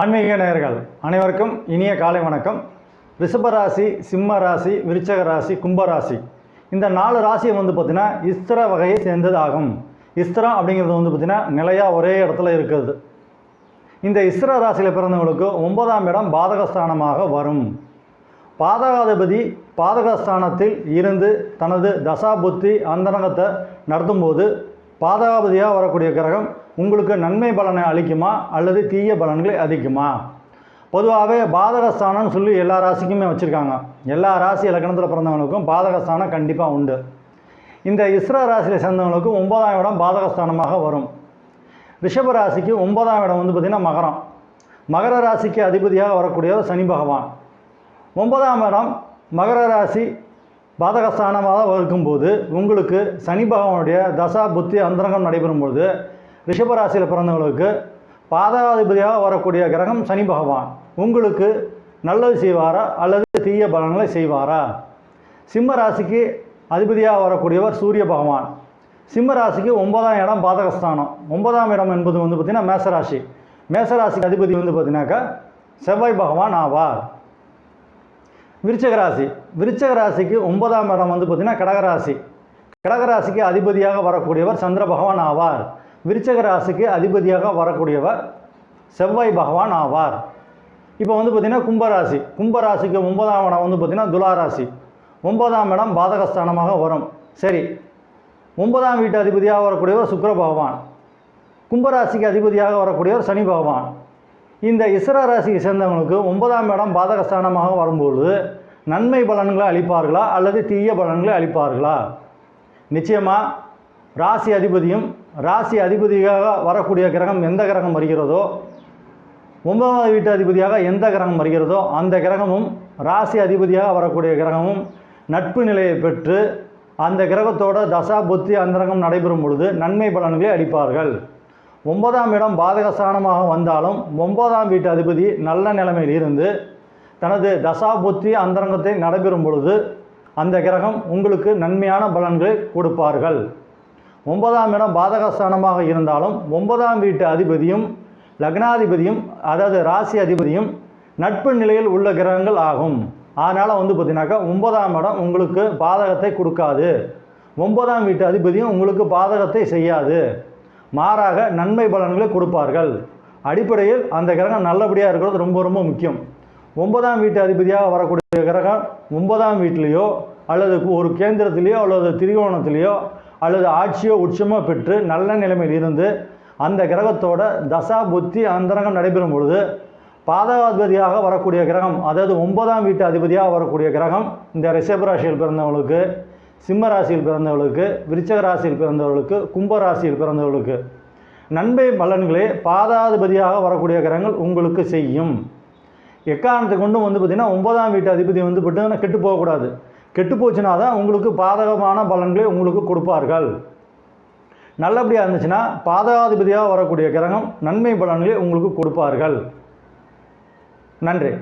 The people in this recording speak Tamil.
ஆன்மீக நேயர்கள் அனைவருக்கும் இனிய காலை வணக்கம். ரிஷபராசி சிம்ம ராசி விருச்சக ராசி கும்பராசி இந்த நாலு ராசியை வந்து பார்த்திங்கன்னா இஸ்திர வகையை சேர்ந்தது ஆகும். இஸ்திரம் அப்படிங்கிறது வந்து பார்த்திங்கன்னா நிலையாக ஒரே இடத்துல இருக்கிறது. இந்த இஸ்ர ராசியில் பிறந்தவங்களுக்கு ஒன்பதாம் இடம் பாதகஸ்தானமாக வரும். பாதகாதிபதி பாதகஸ்தானத்தில் இருந்து தனது தசா புத்தி அந்தரங்கத்தை நடத்தும்போது பாதாபதியாக வரக்கூடிய கிரகம் உங்களுக்கு நன்மை பலனை அளிக்குமா அல்லது தீய பலன்களை அதிக்குமா? பொதுவாகவே பாதகஸ்தானம்னு சொல்லி எல்லா ராசிக்குமே வச்சுருக்காங்க. எல்லா ராசி இலக்கணத்தில் பிறந்தவங்களுக்கும் பாதகஸ்தானம் கண்டிப்பாக உண்டு. இந்த இஸ்ரோ ராசியில் சேர்ந்தவங்களுக்கு ஒன்பதாம் இடம் பாதகஸ்தானமாக வரும். ரிஷப ராசிக்கு ஒன்பதாம் இடம் வந்து பார்த்திங்கன்னா மகரம். மகர ராசிக்கு அதிபதியாக வரக்கூடியவர் சனி பகவான். ஒன்பதாம் இடம் மகர ராசி பாதகஸ்தானமாக இருக்கும்போது உங்களுக்கு சனி பகவானுடைய தசா புத்தி அந்தரங்கம் நடைபெறும்போது ரிஷப ராசியில் பிறந்தவங்களுக்கு பாதகாதிபதியாக வரக்கூடிய கிரகம் சனி பகவான். உங்களுக்கு நல்லது செய்வாரா? அல்லது தீய பலன்களை செய்வாரா? சிம்ம ராசிக்கு அதிபதியாக வரக்கூடியவர் சூரிய பகவான். சிம்ம ராசிக்கு ஒன்பதாம் இடம் பாதகஸ்தானம். ஒன்பதாம் இடம் என்பது வந்து பார்த்திங்கன்னா மேசராசி. மேசராசிக்கு அதிபதி வந்து பார்த்தீங்கன்னாக்கா செவ்வாய் பகவான் ஆவார். விருச்சக ராசி. விருச்சக ராசிக்கு ஒன்பதாம் இடம் வந்து பார்த்திங்கன்னா கடகராசி. கடகராசிக்கு அதிபதியாக வரக்கூடியவர் சந்திர பகவான் ஆவார். விருச்சக ராசிக்கு அதிபதியாக வரக்கூடியவர் செவ்வாய் பகவான் ஆவார். இப்போ வந்து பார்த்திங்கன்னா கும்பராசி. கும்பராசிக்கு ஒன்பதாம் இடம் வந்து பார்த்திங்கன்னா துலாராசி ஒன்பதாம் இடம் பாதகஸ்தானமாக வரும். சரி ஒன்பதாம் வீட்டு அதிபதியாக வரக்கூடியவர் சுக்கர பகவான். கும்பராசிக்கு அதிபதியாக வரக்கூடியவர் சனி பகவான். இந்த இஸ்ர ராசியை சேர்ந்தவங்களுக்கு ஒன்பதாம் இடம் பாதகஸ்தானமாக வரும்போது நன்மை பலன்களை அளிப்பார்களா அல்லது தீய பலன்களை அளிப்பார்களா? நிச்சயமாக ராசி அதிபதியும் ராசி அதிபதியாக வரக்கூடிய கிரகம் எந்த கிரகம் வருகிறதோ ஒன்பதாவது வீட்டு அதிபதியாக எந்த கிரகம் வருகிறதோ அந்த கிரகமும் ராசி அதிபதியாக வரக்கூடிய கிரகமும் நட்பு நிலையை பெற்று அந்த கிரகத்தோட தசா புத்தி அந்தரங்கம் நடைபெறும் பொழுது நன்மை பலன்களை அளிப்பார்கள். ஒன்பதாம் இடம் பாதகஸ்தானமாக வந்தாலும் ஒன்பதாம் வீட்டு அதிபதி நல்ல நிலைமையில் இருந்து தனது தசாபுத்தி அந்தரங்கத்தை நடைபெறும் பொழுது அந்த கிரகம் உங்களுக்கு நன்மையான பலன்களை கொடுப்பார்கள். ஒன்பதாம் இடம் பாதகஸ்தானமாக இருந்தாலும் ஒன்பதாம் வீட்டு அதிபதியும் லக்னாதிபதியும் அதாவது ராசி அதிபதியும் நட்பு நிலையில் உள்ள கிரகங்கள் ஆகும். அதனால் வந்து பார்த்தீங்கன்னாக்கா ஒன்பதாம் இடம் உங்களுக்கு பாதகத்தை கொடுக்காது. ஒன்பதாம் வீட்டு அதிபதியும் உங்களுக்கு பாதகத்தை செய்யாது. மாறாக நன்மை பலன்களை கொடுப்பார்கள். அடிப்படையில் அந்த கிரகம் நல்லபடியாக இருக்கிறது ரொம்ப ரொம்ப முக்கியம். ஒன்பதாம் வீட்டு அதிபதியாக வரக்கூடிய கிரகம் ஒன்பதாம் வீட்டிலேயோ அல்லது ஒரு கேந்திரத்திலேயோ அல்லது திரிகோணத்திலேயோ அல்லது ஆட்சியோ உச்சமோ பெற்று நல்ல நிலைமையில் இருந்து அந்த கிரகத்தோட தசா புத்தி அந்தரங்கம் நடைபெறும் பொழுது பாதகாதிபதியாக வரக்கூடிய கிரகம் அதாவது ஒன்பதாம் வீட்டு அதிபதியாக வரக்கூடிய கிரகம் இந்த ரிஷபராசியில் பிறந்தவங்களுக்கு சிம்ம ராசியில் பிறந்தவர்களுக்கு விருச்சக ராசியில் பிறந்தவர்களுக்கு கும்ப ராசியில் பிறந்தவர்களுக்கு. நன்மை பலன்களே பாதாதிபதியாக வரக்கூடிய கிரகங்கள் உங்களுக்கு செய்யும். எக்காரணத்தை கொண்டும் வந்து பார்த்திங்கன்னா ஒன்பதாம் வீட்டு அதிபதி வந்து பார்த்தீங்கன்னா கெட்டு போகக்கூடாது. கெட்டு போச்சுன்னா தான் உங்களுக்கு பாதகமான பலன்களை உங்களுக்கு கொடுப்பார்கள். நல்லபடியாக இருந்துச்சுன்னா பாதகாதிபதியாக வரக்கூடிய கிரகம் நன்மை பலன்களை உங்களுக்கு கொடுப்பார்கள். நன்றி.